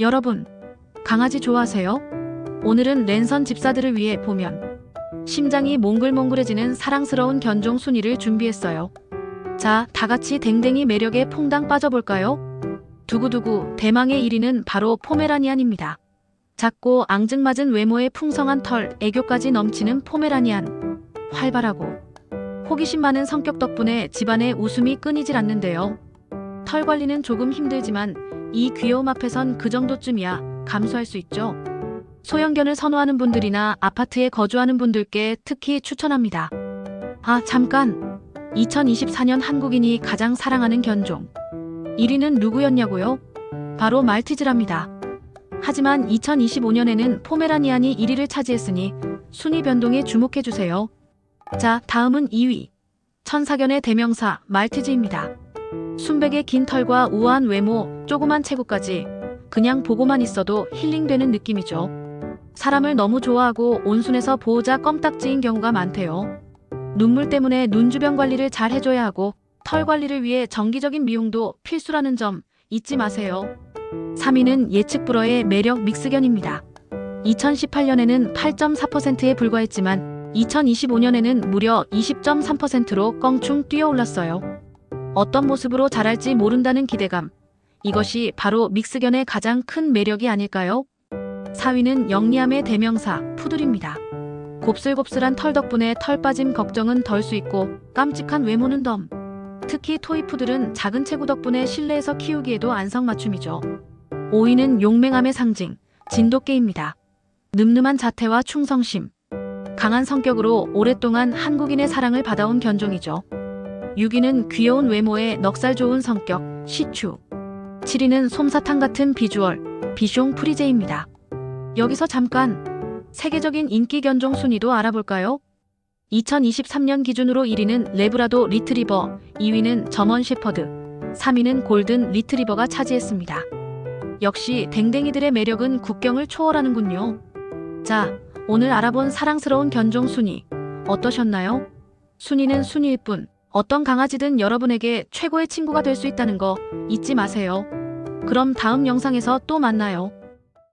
여러분, 강아지 좋아하세요? 오늘은 랜선 집사들을 위해 보면 심장이 몽글몽글해지는 사랑스러운 견종 순위를 준비했어요. 자, 다 같이 댕댕이 매력에 퐁당 빠져볼까요? 두구두구 대망의 1위는 바로 포메라니안입니다. 작고 앙증맞은 외모에 풍성한 털, 애교까지 넘치는 포메라니안. 활발하고 호기심 많은 성격 덕분에 집안의 웃음이 끊이질 않는데요. 털 관리는 조금 힘들지만 이 귀여움 앞에선 그 정도쯤이야 감수할 수 있죠. 소형견을 선호하는 분들이나 아파트에 거주하는 분들께 특히 추천합니다. 아, 잠깐. 2024년 한국인이 가장 사랑하는 견종. 1위는 누구였냐고요? 바로 말티즈랍니다. 하지만 2025년에는 포메라니안이 1위를 차지했으니 순위 변동에 주목해 주세요. 자, 다음은 2위. 천사견의 대명사 말티즈입니다. 순백의 긴 털과 우아한 외모, 조그만 체구까지 그냥 보고만 있어도 힐링되는 느낌이죠. 사람을 너무 좋아하고 온순해서 보호자 껌딱지인 경우가 많대요. 눈물 때문에 눈 주변 관리를 잘 해줘야 하고 털 관리를 위해 정기적인 미용도 필수라는 점 잊지 마세요. 3위는 예측 불허의 매력 믹스견입니다. 2018년에는 8.4%에 불과했지만 2025년에는 무려 20.3%로 껑충 뛰어올랐어요. 어떤 모습으로 자랄지 모른다는 기대감. 이것이 바로 믹스견의 가장 큰 매력이 아닐까요? 4위는 영리함의 대명사 푸들입니다. 곱슬곱슬한 털 덕분에 털 빠짐 걱정은 덜 수 있고 깜찍한 외모는 덤. 특히 토이푸들은 작은 체구 덕분에 실내에서 키우기에도 안성맞춤이죠. 5위는 용맹함의 상징 진돗개입니다. 늠름한 자태와 충성심, 강한 성격으로 오랫동안 한국인의 사랑을 받아온 견종이죠. 6위는 귀여운 외모에 넉살 좋은 성격 시추. 7위는 솜사탕 같은 비주얼 비숑 프리제입니다. 여기서 잠깐 세계적인 인기 견종 순위도 알아볼까요? 2023년 기준으로 1위는 레브라도 리트리버, 2위는 저먼 셰퍼드, 3위는 골든 리트리버가 차지했습니다. 역시 댕댕이들의 매력은 국경을 초월하는군요. 자, 오늘 알아본 사랑스러운 견종 순위 어떠셨나요? 순위는 순위일 뿐 어떤 강아지든 여러분에게 최고의 친구가 될 수 있다는 거 잊지 마세요. 그럼 다음 영상에서 또 만나요.